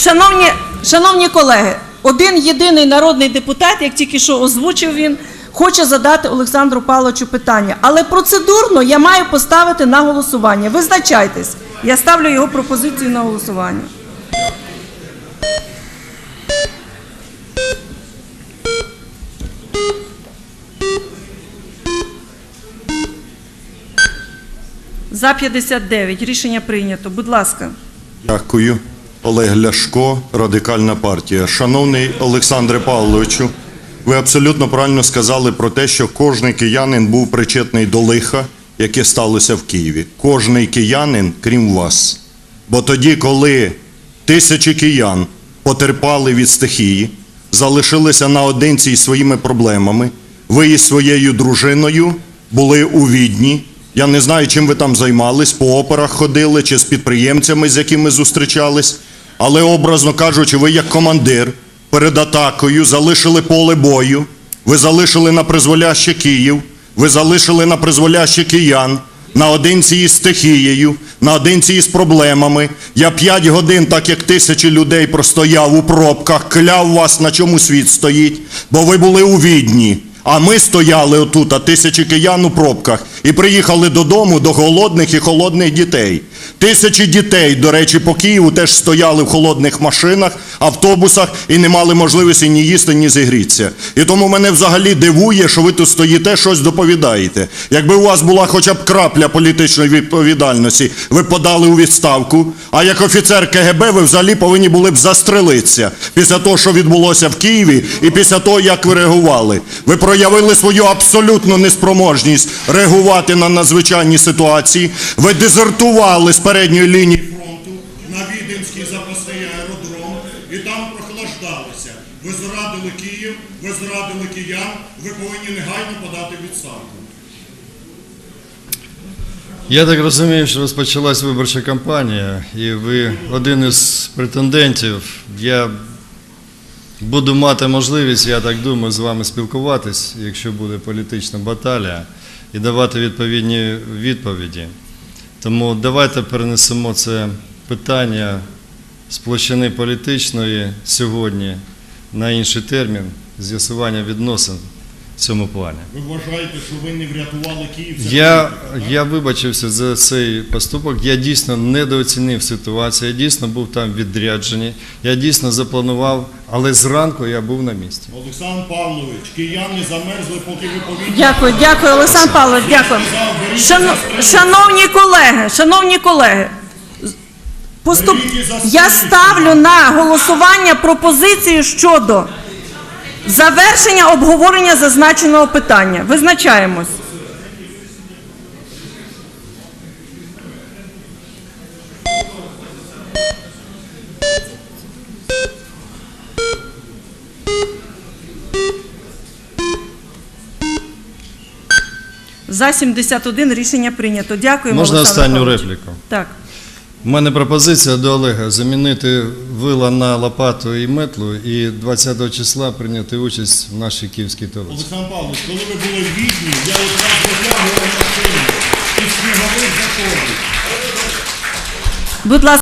Шановні, шановні колеги, один єдиний народний депутат, як тільки що озвучив він, хоче задати Олександру Павловичу питання. Але процедурно я маю поставити на голосування. Визначайтесь. Я ставлю його пропозицію на голосування. За 59. Рішення прийнято. Будь ласка. Дякую. Олег Ляшко, Радикальна партія. Шановний Олександре Павловичу, ви абсолютно правильно сказали про те, що кожний киянин був причетний до лиха, яке сталося в Києві. Кожний киянин, крім вас. Бо тоді, коли тисячі киян потерпали від стихії, залишилися наодинці із своїми проблемами, ви із своєю дружиною були у Відні. Я не знаю, чим ви там займались, по операх ходили чи з підприємцями, з якими зустрічались. Але, образно кажучи, ви як командир перед атакою залишили поле бою, ви залишили на призволяще Київ, ви залишили на призволяще киян, наодинці із стихією, наодинці із проблемами. Я п'ять годин, так як тисячі людей простояв у пробках, кляв вас, на чому світ стоїть, бо ви були у Відні. А ми стояли отут, а тисячі киян у пробках, і приїхали додому до голодних і холодних дітей. Тисячі дітей, до речі, по Києву теж стояли в холодних машинах, автобусах і не мали можливості ні їсти, ні зігрітися. І тому мене взагалі дивує, що ви тут стоїте, щось доповідаєте. Якби у вас була хоча б крапля політичної відповідальності, ви подали у відставку. А як офіцер КГБ ви взагалі повинні були б застрелитися після того, що відбулося в Києві, і після того, як ви реагували. Ви проявили свою абсолютну неспроможність реагувати на надзвичайні ситуації. Ви дезертували з передньої лінії фронту на Віденський запасний аеродром і там прохлаждалися. Ви зрадили Київ, ви зрадили киян, ви повинні негайно подати відставку. Я так розумію, що розпочалась виборча кампанія, і ви один із претендентів. Я буду мати можливість, я так думаю, з вами спілкуватись, якщо буде політична баталія, і давати відповідні відповіді. Тому давайте перенесемо це питання з площини політичної сьогодні на інший термін з'ясування відносин в цьому плані. Ви вважаєте, що ви не врятували Київ? Я, я вибачився за цей поступок. Я дійсно недооцінив ситуацію. Я дійсно був там відряджений. Я дійсно запланував, але зранку я був на місці. Олександр Павлович, кияни замерзли, поки ви повітря. Дякую, дякую, Олександр Павлович, дякую. Шано- шановні колеги, шановні колеги, поступ... я ставлю на голосування пропозицію щодо завершення обговорення зазначеного питання. Визначаємось. За 71 рішення прийнято. Дякую. Можна останню репліку? Так. У мене пропозиція до Олега замінити вила на лопату і метлу і 20 числа прийняти участь в нашій київській толоці. Олександр Павлович, коли ви були в Відні, я якраз витягував машину і. Будь ласка.